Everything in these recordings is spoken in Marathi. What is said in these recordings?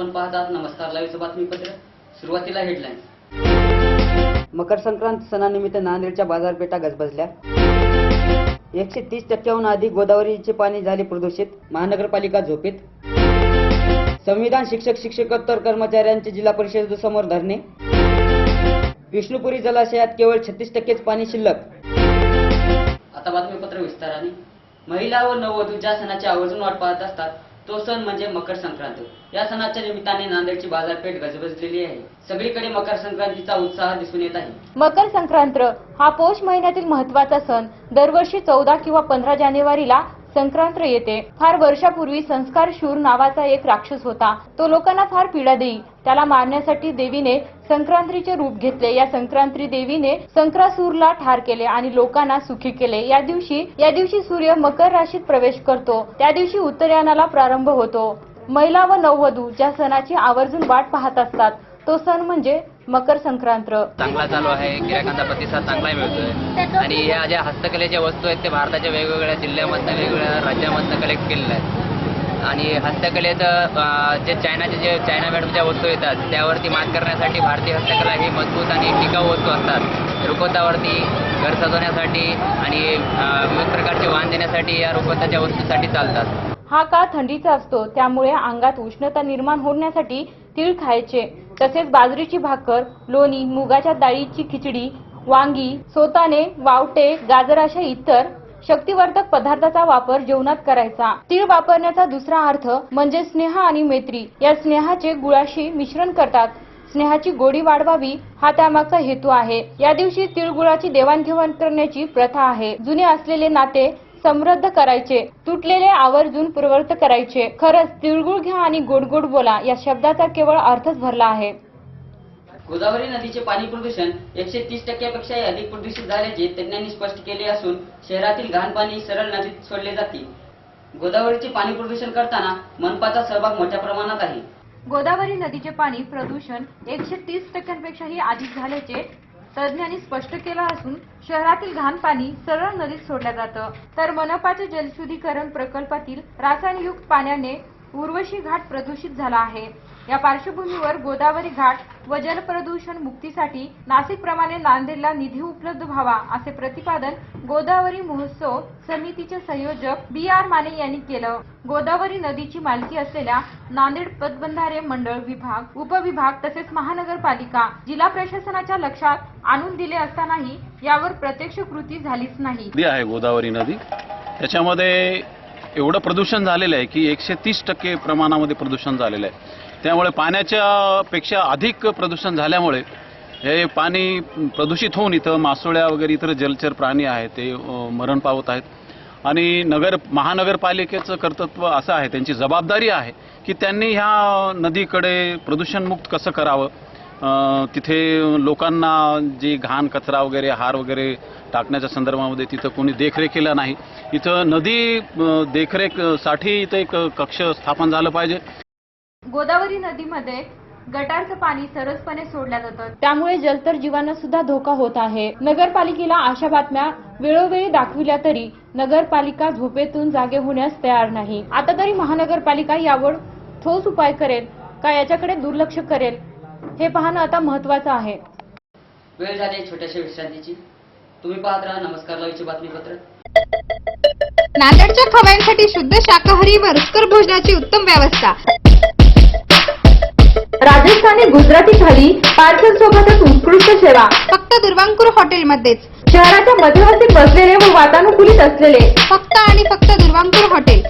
आपण पाहतात. नमस्कार लाईव्हचं बातमीपत्र. सुरुवातीला हेडलाईन्स मकर संक्रांत सणानिमित्त नांदेडच्या बाजारपेठा गजबजल्या. एकशे तीस टक्क्याहून अधिक गोदावरीचे पाणी झाले प्रदूषित. महानगरपालिका झोपेत. संविधान शिक्षक शिक्षकोत्तर कर्मचाऱ्यांचे जिल्हा परिषदेसमोर धरणे. विष्णुपुरी जलाशयात केवळ छत्तीस टक्केच पाणी शिल्लक. आता बातमीपत्र विस्ताराने. महिला व नववधू ज्या सणाची आवर्जून वाट पाहत असतात तो सण म्हणजे मकर संक्रांत. या सणाच्या निमित्ताने नांदेडची बाजारपेठ गजबजलेली आहे. सगळीकडे मकर संक्रांतीचा उत्साह दिसून येत आहे. मकर संक्रांत हा पौष महिन्यातील महत्त्वाचा सण. दरवर्षी चौदा किंवा पंधरा जानेवारीला संक्रांत येते. फार वर्षापूर्वी संस्कार शूर नावाचा एक राक्षस होता. तो लोकांना फार पीडा देई. त्याला मारण्यासाठी देवीने संक्रांतीचे रूप घेतले. या संक्रांती देवीने संक्रासूरला ठार केले आणि लोकांना सुखी केले. या दिवशी या दिवशी सूर्य मकर राशीत प्रवेश करतो. त्या दिवशी उत्तरायणाला प्रारंभ होतो. महिला व नववधू ज्या सणाची आवर्जून वाट पाहत असतात तो सण म्हणजे मकर संक्रांत. चांगला चालू आहे. गिरायकांचा प्रतिसाद चांगला मिळतोय. आणि ह्या ज्या हस्तकलेच्या वस्तू आहेत ते भारताच्या वेगवेगळ्या जिल्ह्यामधनं वेगवेगळ्या राज्यामधनं कलेक्ट केलेल्या आहेत. आणि हस्तकलेत अं, जे चायनाचे जे चायना मॅडमच्या वस्तू येतात त्यावरती मात करण्यासाठी भारतीय हस्तकला ही मजबूत आणि टिकाऊ वस्तू असतात. रुखवतावरती घर सजवण्यासाठी आणि विविध प्रकारचे वाहन देण्यासाठी या रुखवताच्या वस्तूसाठी चालतात. हा काळ थंडीचा असतो. त्यामुळे अंगात उष्णता निर्माण होण्यासाठी तीळ खायचे. तसेच बाजरीची भाकर लोणी मुगाच्या डाळीची खिचडी वांगी सोताने वावटे गाजर इतर शक्तिवर्धक पदार्थाचा वापर जेवणात करायचा. तीळ वापरण्याचा दुसरा अर्थ म्हणजे स्नेह आणि मैत्री. या स्नेहाचे गुळाशी मिश्रण करतात. स्नेहाची गोडी वाढवावी हा त्यामागचा हेतू आहे. या दिवशी तिळगुळाची देवाणघेवाण करण्याची प्रथा आहे. जुने असलेले नाते समृद्ध करायचे. तुटलेले आवर्जून पूर्ववत करायचे. खरंच तिळगुळ घ्या आणि गोड गोड बोला. या शब्दाचा केवळ अर्थच भरला आहे. गोदावरी नदीचे पाणी प्रदूषण एकशे तीस टक्क्यापेक्षाही अधिक प्रदूषित झाल्याचे तज्ञांनी स्पष्ट केले असून शहरातील घाण पाणी सरळ नदीत सोडले जाते. गोदावरीचे पाणी प्रदूषण करताना मनपाचा सहभाग मोठ्या प्रमाणात आहे. गोदावरी नदीचे पाणी प्रदूषण एकशे तीस टक्क्यांपेक्षाही अधिक झाल्याचे तज्ज्ञांनी स्पष्ट केलं असून शहरातील घाण पाणी सरळ नदीत सोडलं जातं. तर मनपाच्या जलशुद्धीकरण प्रकल्पातील रासायनयुक्त पाण्याने उर्वशी घाट प्रदूषित झाला आहे. या पार्श्वभूमीवर गोदावरी घाट व जलप्रदूषण मुक्तीसाठी नाशिक प्रमाणे नांदेडला निधी उपलब्ध व्हावा असे प्रतिपादन गोदावरी महोत्सव समितीचे संयोजक बी आर माने यांनी केलं. गोदावरी नदीची मालकी असलेल्या नांदेड पदबंधारे मंडळ विभाग उपविभाग तसेच महानगरपालिका जिल्हा प्रशासनाच्या लक्षात आणून दिले असतानाही यावर प्रत्यक्ष कृती झालीच नाही. आहे गोदावरी नदी? त्याच्यामध्ये एवढं प्रदूषण झालेलं आहे की एकशे तीस टक्के प्रमाणामध्ये प्रदूषण झालेलं आहे. त्यामुळे पाण्याच्या पेक्षा अधिक प्रदूषण झाल्यामुळे हे पाणी प्रदूषित होऊन इथं मासोळ्या वगैरे इतर जलचर प्राणी आहेत ते मरण पावत आहेत. आणि नगर महानगरपालिकेचं कर्तृत्व असं आहे त्यांची जबाबदारी आहे की त्यांनी ह्या नदीकडे प्रदूषणमुक्त कसं करावं? तिथे लोकांना जी घाण कचरा वगैरे हार वगैरे टाकण्याच्या संदर्भामध्ये तिथं कोणी देखरेख केलं नाही. इथं नदी देखरेखसाठी इथं एक कक्ष स्थापन झालं पाहिजे. गोदावरी नदीमध्ये गटारचं पाणी सरसपणे सोडलं जातं. त्यामुळे जलचर जीवांना सुद्धा धोका होत आहे. नगरपालिकेला अशा बातम्या वेळोवेळी दाखविल्या तरी नगरपालिका झोपेतून जागे होण्यास तयार नाही. आता तरी महानगरपालिका यावर ठोस उपाय करेल का याच्याकडे दुर्लक्ष करेल हे पाहणं आता महत्वाचं आहे. वेळ झाली छोट्याशा विश्रांतीची. तुम्ही पाहत राहा नमस्कार लाईव्हचे बातमीपत्र. नांदेडच्या खवयांसाठी शुद्ध शाकाहारी व रुचकर भोजनाची उत्तम व्यवस्था. राजस्थानी गुजराती थाली पार्सल सोबतच उत्कृष्ट सेवा. फक्त दुर्वांकूर हॉटेलमध्येच. शहराच्या मध्यवर्ती बसलेले व वातानुकूलित असलेले. फक्त आणि फक्त दुर्वांकूर हॉटेल.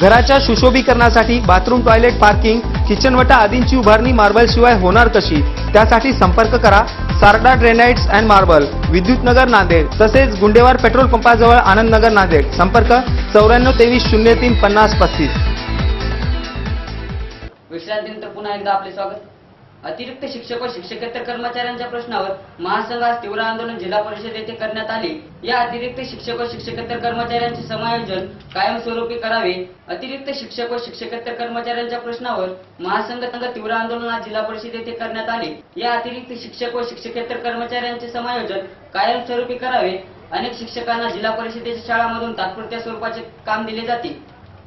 घराच्या सुशोभीकरणासाठी बाथरूम टॉयलेट पार्किंग किचनवटा आदींची उभारणी मार्बल शिवाय होणार कशी? त्यासाठी संपर्क करा. Sarda granites and marble Vidyutnagar Nanded तसेच गुंडेवार पेट्रोल पंपाजवळ आनंदनगर नांदेड. संपर्क चौऱ्याण्णव तेवीस शून्य तीन पन्नास पस्तीस. विश्रांतीनंतर पुन्हा एकदा आपले स्वागत. अतिरिक्त शिक्षक व शिक्षकेतर कर्मचाऱ्यांच्या प्रश्नावर महासंघ आज तीव्र आंदोलन जिल्हा परिषद येथे करण्यात आले. या अतिरिक्त शिक्षक व शिक्षकेतर कर्मचाऱ्यांचे समायोजन कायमस्वरूपी करावे. अतिरिक्त शिक्षक व शिक्षकेतर कर्मचाऱ्यांच्या प्रश्नावर महासंघ संघ तीव्र आंदोलन आज जिल्हा परिषद येथे करण्यात आले. या अतिरिक्त शिक्षक व शिक्षकेतर कर्मचाऱ्यांचे समायोजन कायमस्वरूपी करावे. अनेक शिक्षकांना जिल्हा परिषदेच्या शाळांमधून तात्पुरत्या स्वरूपाचे काम दिले जाते.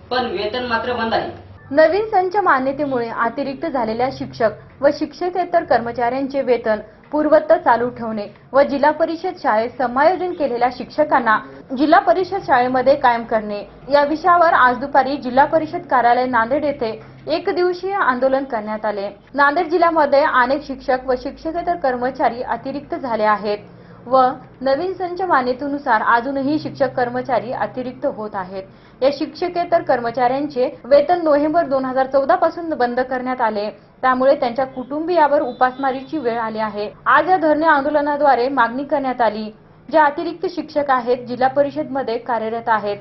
पण वेतन मात्र बंद आहे. नवीन संच मान्यतेमुळे अतिरिक्त झालेल्या शिक्षक व शिक्षकेतर कर्मचाऱ्यांचे वेतन पूर्वत चालू ठेवणे व जिल्हा परिषद शाळेत समायोजन केलेल्या शिक्षकांना जिल्हा परिषद शाळेमध्ये कायम करणे या विषयावर आज दुपारी जिल्हा परिषद कार्यालय नांदेड येथे एक दिवसीय आंदोलन करण्यात आले. नांदेड जिल्ह्यामध्ये अनेक शिक्षक व शिक्षकेतर कर्मचारी अतिरिक्त झाले आहेत. व नवीन संच मान्यतेनुसार अजूनही शिक्षक कर्मचारी अतिरिक्त होत आहेत. या शिक्षकेतर कर्मचाऱ्यांचे वेतन नोव्हेंबर दोन हजार चौदा पासून बंद करण्यात आले. त्यामुळे त्यांच्या कुटुंबियावर उपासमारीची वेळ आली आहे. आज या धरणे आंदोलनाद्वारे मागणी करण्यात आली. जे अतिरिक्त शिक्षक आहेत जिल्हा परिषदमध्ये कार्यरत आहेत.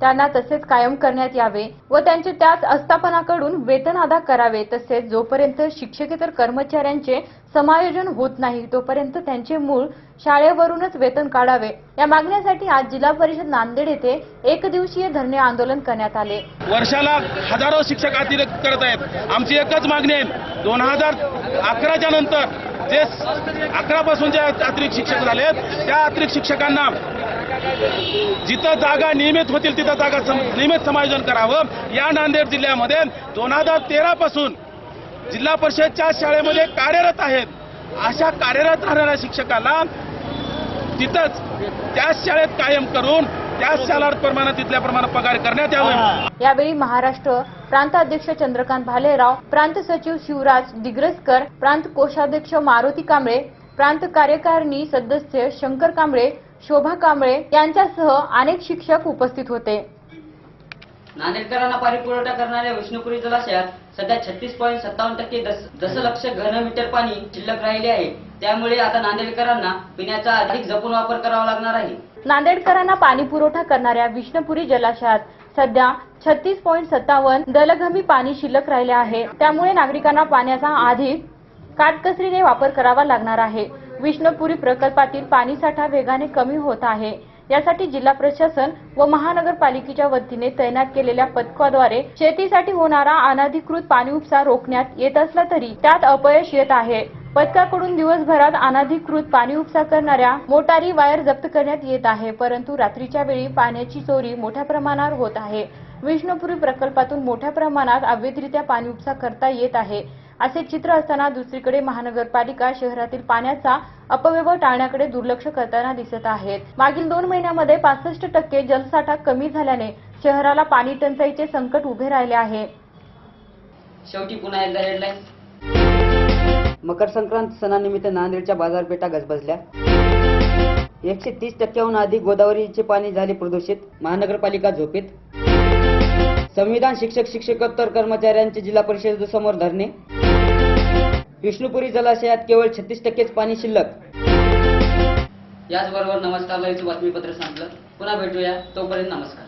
त्यांना तसेच कायम करण्यात यावे व त्यांचे त्याच आस्थापनाकडून वेतन अदा करावे. तसेच जोपर्यंत शिक्षकेतर कर्मचाऱ्यांचे समायोजन होत नाही तोपर्यंत त्यांचे मूळ शाळेवरूनच वेतन काढावे. या मागण्यासाठी आज जिल्हा परिषद नांदेड येथे एक दिवसीय धरणे आंदोलन करण्यात आले. वर्षाला हजारो शिक्षक अतिरिक्त करत आहेत. आमची एकच मागणी आहे. दोन हजार अकराच्या नंतर जे अकरा पासून जे अतिरिक्त शिक्षक झाले त्या अतिरिक्त शिक्षकांना जिथं जागा नियमित होतील तिथं जागा सम- नियमित समायोजन करावं. या नांदेड जिल्ह्यामध्ये दोन हजार तेरा पासून जिल्हा परिषदच्या शाळेमध्ये कार्यरत आहेत. अशा कार्यरत राहणाऱ्या शिक्षकाला तिथंच त्याच शाळेत कायम करून त्याच शाळा शाळाप्रमाणे तिथल्या प्रमाणे पगार करण्यात यावा. यावेळी महाराष्ट्र प्रांताध्यक्ष चंद्रकांत भालेराव प्रांत सचिव शिवराज दिग्रसकर प्रांत कोषाध्यक्ष मारुती कांबळे प्रांत कार्यकारिणी सदस्य शंकर कांबळे शोभा कांबळे यांच्यासह अनेक शिक्षक उपस्थित होते. नांदेडकरांना पाणी पुरवठा करणाऱ्या विष्णुपुरी जलाशयात सध्या छत्तीस पॉईंट सत्तावन्न टक्के दशलक्ष घनमीटर पाणी शिल्लक राहिले आहे. त्यामुळे आता नांदेडकरांना पिण्याचा अधिक जपून वापर करावा लागणार आहे. नांदेडकरांना पाणी पुरवठा करणाऱ्या विष्णुपुरी जलाशयात सध्या छत्तीस पॉईंट सत्तावन्न दलघमी पाणी शिल्लक राहिले आहे. त्यामुळे नागरिकांना पाण्याचा अधिक काटकसरीने वापर करावा लागणार आहे. विष्णुपुरी प्रकल्पातील पाणीसाठा वेगाने कमी होत आहे. यासाठी जिल्हा प्रशासन व महानगरपालिकेच्या वतीने तैनात केलेल्या पथकाद्वारे शेतीसाठी होणारा अनाधिकृत पाणी उपसा रोखण्यात येत असला तरी त्यात अपयश येत आहे. पथकाकडून दिवसभरात अनाधिकृत पाणी उपसा करणाऱ्या मोटारी वायर जप्त करण्यात येत आहे परंतु रात्रीच्या वेळी पाण्याची चोरी मोठ्या प्रमाणावर होत आहे. विष्णुपुरी प्रकल्पातून मोठ्या प्रमाणात अवैधरित्या पाणी उपसा करता येत आहे. असे चित्र असताना दुसरीकडे महानगरपालिका शहरातील पाण्याचा अपव्यय टाळण्याकडे दुर्लक्ष करताना दिसत आहेत. मागील दोन महिन्यामध्ये पासष्ट टक्के जलसाठा कमी झाल्याने शहराला पाणी टंचाईचे संकट उभे राहिले आहे. शेवटी पुन्हा एकदा हेडलाईन मकर संक्रांत सणानिमित्त नांदेडच्या बाजारपेठा गजबजल्या. एकशे तीस टक्क्याहून अधिक गोदावरीचे पाणी झाले प्रदूषित महानगरपालिका झोपेत. संविधान शिक्षक शिक्षकोत्तर कर्मचाऱ्यांचे जिल्हा परिषदेसमोर धरणे. विष्णुपुरी जलाशयात केवळ छत्तीस टक्केच पाणी शिल्लक. याचबरोबर नमस्कार बातमीपत्र संपलं. पुन्हा भेटूया. तोपर्यंत नमस्कार.